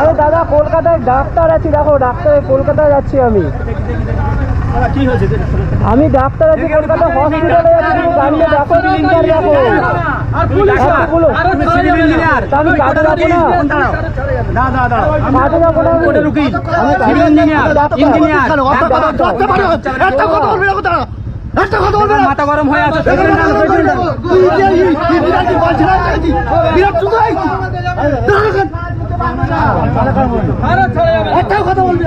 আরে দাদা কলকাতায় ডাক্তার আছি দেখো ডাক্তার কলকাতায় যাচ্ছি আমি। আমি ডাক্তার আছি কলকাতা হসপিটালে যাচ্ছি তুমি দেখো দেখো। ইঞ্জিনিয়ার তা আমি কাজে যাব না কাজে যাব না আমি। Engineer engineer. একটা কথা বলবি মাথা গরম হয়ে আছে বিরাট বিরাট একটা কথা বলবি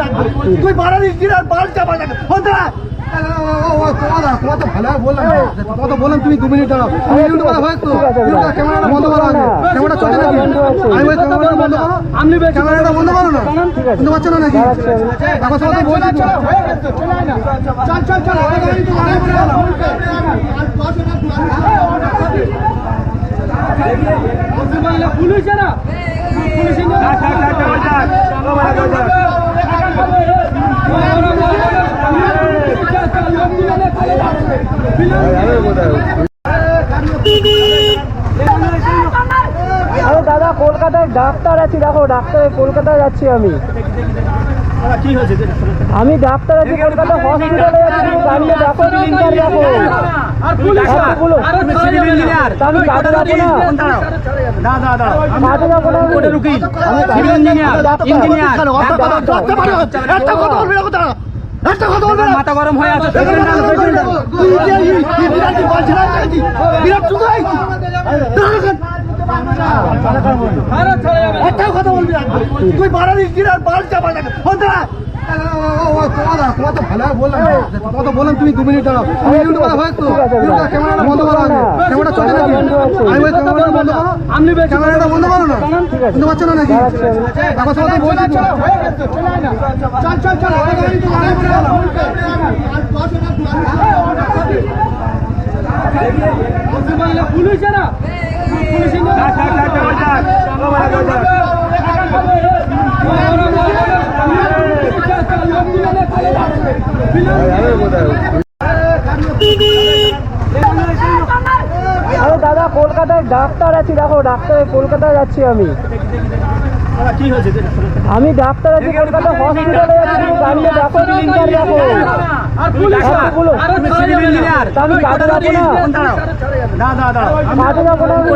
তুই বাড়ালি বিরাট বাল চাপা যাবে। তোমার তো ভালো বললাম তোমার তুমি দু মিনিট দাঁড়াও তুমি তো ক্যামেরাটা বন্ধ করো আগে ক্যামেরাটা চলে নাকি আমি বন্ধ ক্যামেরাটা বন্ধ করো না বুঝতে পারছ না নাকি দাঁড়াচ্ছি আমি। এখন সবাই বলছি তো। চল পুলিশ আরে দাদা কলকাতায় ডাক্তার আছি দেখো ডাক্তার কলকাতায় যাচ্ছি আমি। আমি ডাক্তার আছি কলকাতা হসপিটালে যাচ্ছি তুমি গাড়িতে দেখো দেখো। আমি যাব না। যাব আমি। ইঞ্জিনিয়ার ইঞ্জিনিয়ার মাথা গরম হয়ে আছে তুই যে এই বিরাট বলছিস না বিরাট চুদা একটা কথা বলবি তুই বাড়ালি বিরাট বাল চাপা না তোমার তো ভালো বললাম তোমার তো বললাম তুমি দু মিনিট দাঁড়াও করা হয়েছে তো ক্যামেরাটা বন্ধ করো আগে ক্যামেরাটা চলে ক্যামেরাটা বন্ধ করো না আছে পারছ না নাকি আমি। এখন সবাই বলছি তো। চল আরে দাদা কলকাতায় ডাক্তার আছি দেখো ডাক্তার কলকাতায় যাচ্ছি আমি। আমি ডাক্তার আছি কলকাতা হসপিটালে যাচ্ছি গাড়িতে দেখো দেখো। আমি কাজে যাব না। কাজে যাব আমি।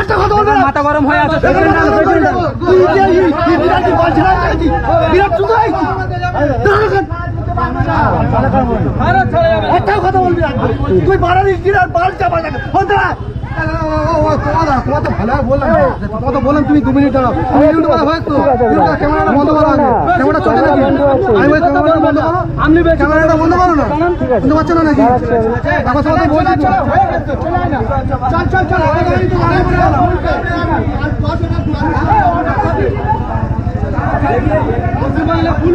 একটা কথা বলবি মাথা গরম হয়ে আছে না বিরাট চুদা একটা কথা বলবি না ক্যামেরাটা বন্ধ করো আগে ক্যামেরাটা চলে আমি ক্যামেরাটা বন্ধ করো না বুঝতে পারছ না নাকি দাঁড়াচ্ছি আমি। এখন সবাই বলছি চল চল পুলিশ না পুলিশ